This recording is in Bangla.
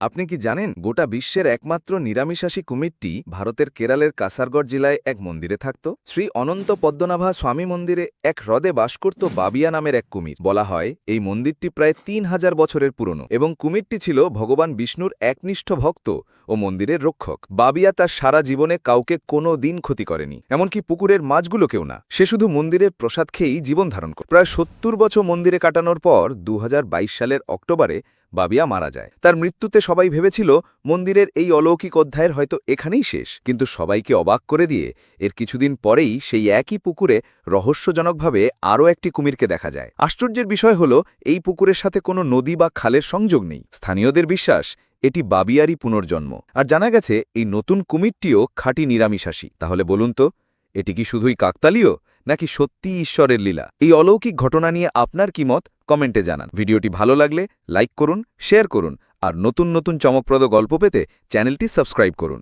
আপনি কি জানেন, গোটা বিশ্বের একমাত্র নিরামিষাসী কুমিরটি ভারতের কেরালের কাসারগড় জেলায় এক মন্দিরে থাকত? শ্রী অনন্ত পদ্মনাভা স্বামী মন্দিরে এক হ্রদে বাস করত বাবিয়া নামের এক কুমির। বলা হয়, এই মন্দিরটি প্রায় তিন হাজার বছরের পুরনো এবং কুমিরটি ছিল ভগবান বিষ্ণুর একনিষ্ঠ ভক্ত ও মন্দিরের রক্ষক। বাবিয়া তার সারা জীবনে কাউকে কোনো দিন ক্ষতি করেনি, এমনকি পুকুরের মাছগুলোকেও না। সে শুধু মন্দিরের প্রসাদ খেয়েই জীবন ধারণ করে প্রায় সত্তর বছর মন্দিরে কাটানোর পর দু হাজার বাইশ সালের অক্টোবরে বাবিয়া মারা যায়। তার মৃত্যুতে সবাই ভেবেছিল, মন্দিরের এই অলৌকিক অধ্যায়ের হয়তো এখানেই শেষ। কিন্তু সবাইকে অবাক করে দিয়ে এর কিছুদিন পরেই সেই একই পুকুরে রহস্যজনকভাবে আরও একটি কুমিরকে দেখা যায়। আশ্চর্যের বিষয় হল, এই পুকুরের সাথে কোনো নদী বা খালের সংযোগ নেই। স্থানীয়দের বিশ্বাস, এটি বাবিয়ারই পুনর্জন্ম। আর জানা গেছে, এই নতুন কুমিরটিও খাঁটি নিরামিষাসী তাহলে বলুন তো, এটি কি শুধুই কাকতালীয়, নাকি সত্যি ঈশ্বরের লীলা? এই অলৌকিক ঘটনা নিয়ে আপনার কি মত? কমেন্টে জানান। ভিডিওটি ভালো লাগলে লাইক করুন, শেয়ার করুন আর নতুন নতুন চমকপ্রদ গল্প পেতে চ্যানেলটি সাবস্ক্রাইব করুন।